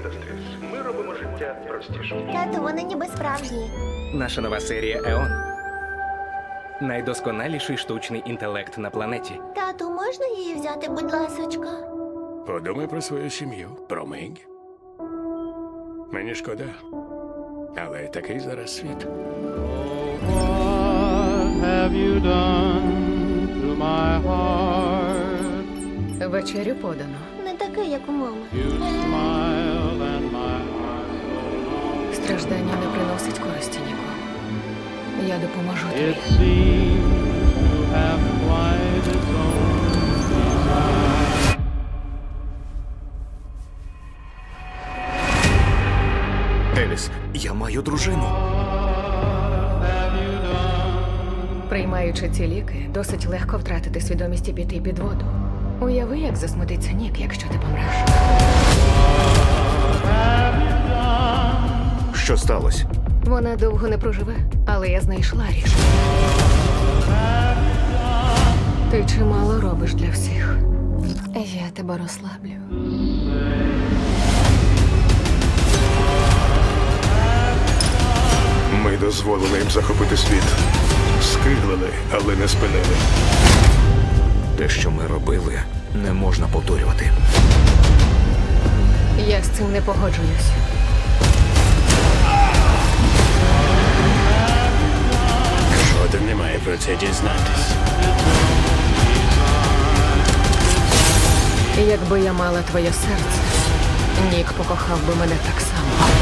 Industries. Ми робимо життя простішим. Тату, вони ніби справжні. Наша нова серія Еон. Найдосконаліший штучний інтелект на планеті. Тату, можна її взяти, будь ласочка? Подумай про свою сім'ю, про Мегі. Мені шкода. Але такий зараз світ. What have you done to my heart? Вечерю подано. Не такий, як у мами. Страждання не приносить користі нікому. Я допоможу тобі. Еліс, я маю дружину. Приймаючи ці ліки, досить легко втратити свідомість і піти під воду. Уяви, як засмутиться Нік, якщо ти помреш. Що сталося? Вона довго не проживе, але я знайшла рішення. Ти чимало робиш для всіх. Я тебе розслаблю. Ми дозволили їм захопити світ. Скиглили, але не спинили. Те, що ми робили, не можна повторювати. Я з цим не погоджуюсь. Жоден не про це дізнатись. Якби я мала твоє серце, Нік покохав би мене так само.